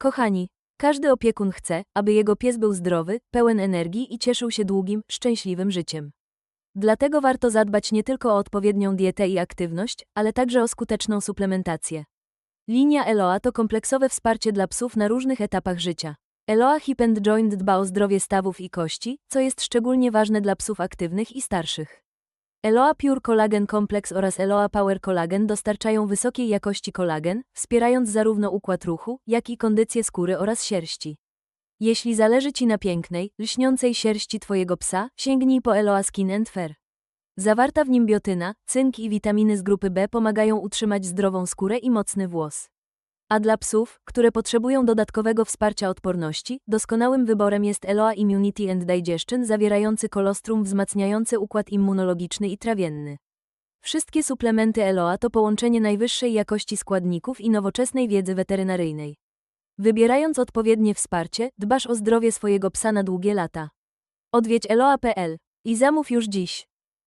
Kochani, każdy opiekun chce, aby jego pies był zdrowy, pełen energii i cieszył się długim, szczęśliwym życiem. Dlatego warto zadbać nie tylko o odpowiednią dietę i aktywność, ale także o skuteczną suplementację. Linia Eloa to kompleksowe wsparcie dla psów na różnych etapach życia. Eloa Hip Joint dba o zdrowie stawów i kości, co jest szczególnie ważne dla psów aktywnych i starszych. Eloa Pure Collagen Complex oraz Eloa Power Collagen dostarczają wysokiej jakości kolagen, wspierając zarówno układ ruchu, jak i kondycję skóry oraz sierści. Jeśli zależy Ci na pięknej, lśniącej sierści Twojego psa, sięgnij po Eloa Skin and Fur. Zawarta w nim biotyna, cynk i witaminy z grupy B pomagają utrzymać zdrową skórę i mocny włos. A dla psów, które potrzebują dodatkowego wsparcia odporności, doskonałym wyborem jest Eloa Immunity and Digestion zawierający kolostrum wzmacniający układ immunologiczny i trawienny. Wszystkie suplementy Eloa to połączenie najwyższej jakości składników i nowoczesnej wiedzy weterynaryjnej. Wybierając odpowiednie wsparcie, dbasz o zdrowie swojego psa na długie lata. Odwiedź eloa.pl i zamów już dziś.